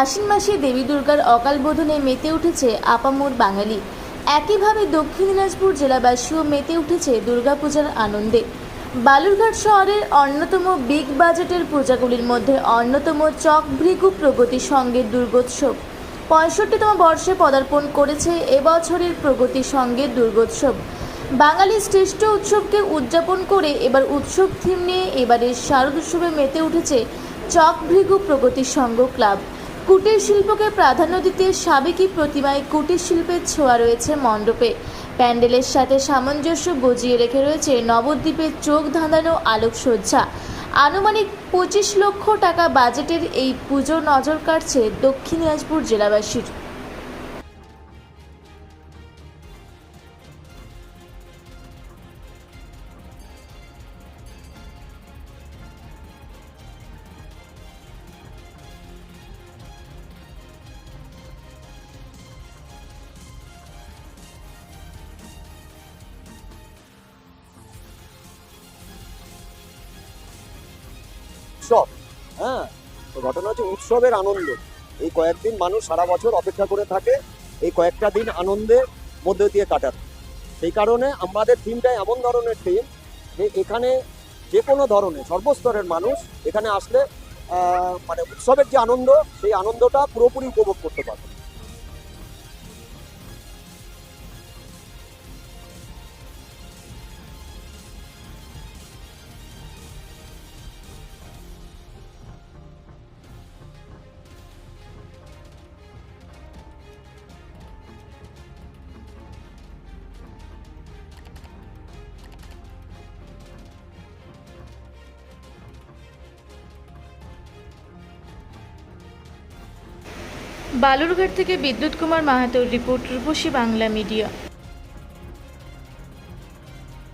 আশ্বিন মাসে দেবী দুর্গার অকাল বোধনে মেতে উঠেছে আপামোর বাঙালি। একইভাবে দক্ষিণ দিনাজপুর জেলাবাসীও মেতে উঠেছে দুর্গাপূজার আনন্দে। বালুরঘাট শহরের অন্যতম বিগ বাজেটের পূজাগুলির মধ্যে অন্যতম চক ভৃগু প্রগতি সঙ্গের দুর্গোৎসব। পঁয়ষট্টিতম বর্ষে পদার্পণ করেছে এবছরের প্রগতি সঙ্গের দুর্গোৎসব। বাঙালির শ্রেষ্ঠ উৎসবকে উদযাপন করে এবার উৎসব থিম নিয়ে এবারের শারদ উৎসবে মেতে উঠেছে চক ভৃগু প্রগতি সংঘ ক্লাব। কুটির শিল্পকে প্রাধান্য দিতে সাবেকি প্রতিমায় কুটির শিল্পের ছোঁয়া রয়েছে মণ্ডপে। প্যান্ডেলের সাথে সামঞ্জস্য বজিয়ে রেখে রয়েছে নবদ্বীপের চোখ ধাঁধানো আলোকসজ্জা। আনুমানিক পঁচিশ লক্ষ টাকা বাজেটের এই পুজো নজর কাটছে দক্ষিণ দিনাজপুর জেলাবাসীর। উৎসব। হ্যাঁ তো ঘটনা হচ্ছে উৎসবের আনন্দ। এই কয়েকদিন মানুষ সারা বছর অপেক্ষা করে থাকে এই কয়েকটা দিন আনন্দের মধ্যে দিয়ে কাটাতে। সেই কারণে আমাদের টিমটা এমন ধরনের টিম যে এখানে যে কোনো ধরনের, সর্বস্তরের মানুষ এখানে আসলে মানে উৎসবের যে আনন্দ, সেই আনন্দটা পুরোপুরি উপভোগ করতে পারবে। বালুরঘাট থেকে বিদ্যুৎ কুমার মাহাতোর রিপোর্ট রূপসী বাংলা মিডিয়া।